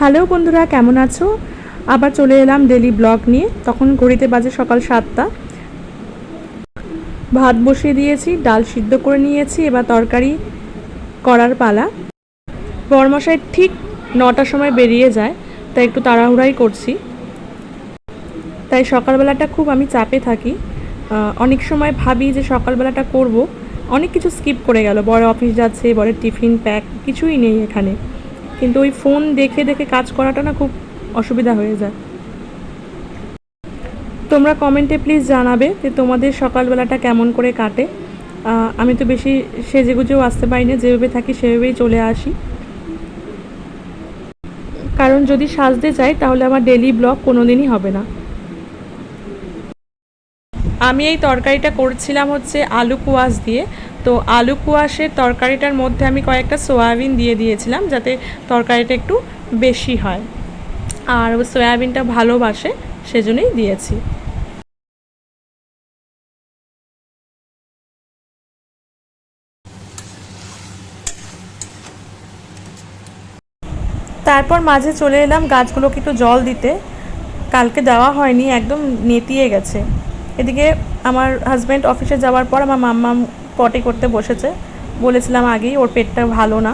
Hello বন্ধুরা, কেমন আছো? আবার চলে এলাম ডেলি ব্লগ নিয়ে। তখন ঘড়িতে বাজে সকাল সাতটা। ভাত বসিয়ে দিয়েছি, ডাল সিদ্ধ করে নিয়েছি, এবার তরকারি করার পালা। বরমশাই ঠিক নটার সময় বেরিয়ে যায়, তাই একটু তাড়াহুড়াই করছি। তাই সকালবেলাটা খুব আমি চাপে থাকি। অনেক সময় ভাবি যে সকালবেলাটা করব। অনেক কিছু স্কিপ করে গেল। বড় অফিস যাচ্ছে বড় টিফিন প্যাক কিছুই নেই এখানে। কিন্তু ওই ফোন দেখে দেখে কাজ করাটা না খুব অসুবিধা হয়ে যায়। তোমরা কমেন্টে প্লিজ জানাবে যে তোমাদের সকালবেলাটা কেমন করে কাটে। আমি তো বেশি সেজেগুজেও আসতে পারি না যেভাবে থাকি সেভাবেই চলে আসি। কারণ যদি সাজতে চাই তাহলে আমার ডেলি ব্লগ কোনো দিনই হবে না। আমি এই তরকারিটা করছিলাম হচ্ছে আলু কুয়াশ দিয়ে। তো আলু কুয়াশের তরকারিটার মধ্যে আমি কয়েকটা সয়াবিন দিয়ে দিয়েছিলাম যাতে তরকারিটা একটু বেশি হয়। আর সয়াবিনটা ভালোবাসে, সেজন্যই দিয়েছি। তারপর মাঝে চলে এলাম গাছগুলোকে একটু জল দিতে। কালকে দেওয়া হয়নি, একদম নেতিয়ে গেছে। এদিকে আমার হাজব্যান্ড অফিসে যাওয়ার পর আমার মাম্মা পটি করতে বসেছে। বলেছিলাম আগেই ওর পেটটা ভালো না।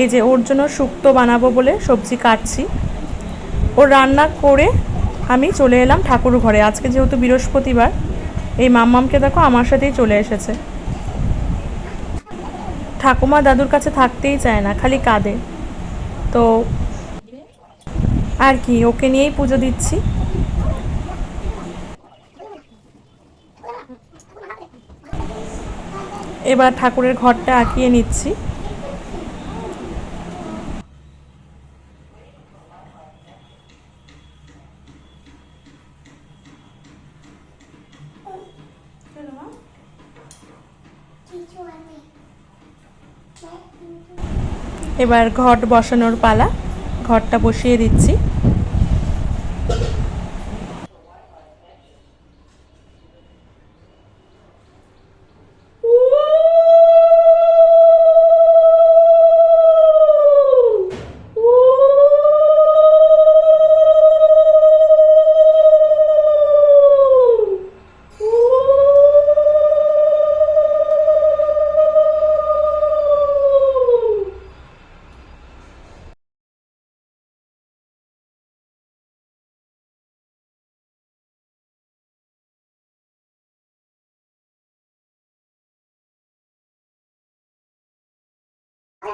এই যে ওর জন্য শুক্তো বানাবো বলে সবজি কাটছি। ওর রান্না করে আমি চলে এলাম ঠাকুর ঘরে। আজকে যেহেতু বৃহস্পতিবার, এই মাম্মামকে দেখো আমার সাথেই চলে এসেছে। ঠাকুমা দাদুর কাছে থাকতেই চায় না, খালি কাঁদে। তো আর কি, ওকে নিয়েই পুজো দিচ্ছি। এবার ঠাকুরের ঘরটা আঁকিয়ে নিচ্ছি। এবার ঘট বসানোর পালা। ঘরটা বসিয়ে দিচ্ছি। এইবার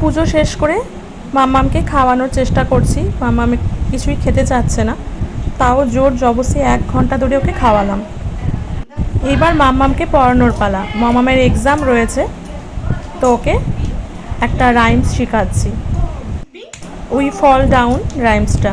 পুজো শেষ করে মাম্মামকে খাওয়ানোর চেষ্টা করছি। মাম্মাম কিছুই খেতে চাচ্ছে না। তাও জোর জবসে এক ঘণ্টা ধরে ওকে খাওয়ালাম। এইবার মাম্মামকে পড়ানোর পালা। মামামের এক্সাম রয়েছে। তো ওকে একটা রাইমস শেখাচ্ছি। উই ফল ডাউন রাইমসটা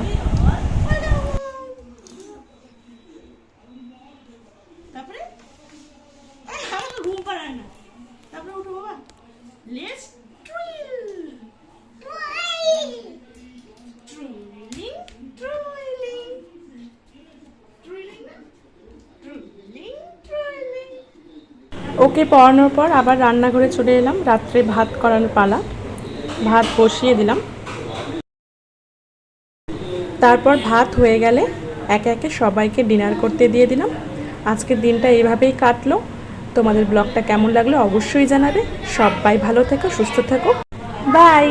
ওকে পড়ানোর পর আবার রান্নাঘরে চলে এলাম। রাত্রে ভাত করানোর পালা। ভাত বসিয়ে দিলাম। তারপর ভাত হয়ে গেলে একে একে সবাইকে ডিনার করতে দিয়ে দিলাম। আজকের দিনটা এইভাবেই কাটলো। তোমাদের ব্লগটা কেমন লাগল অবশ্যই জানাবে। সবাই ভালো থেকো, সুস্থ থেকো। বাই!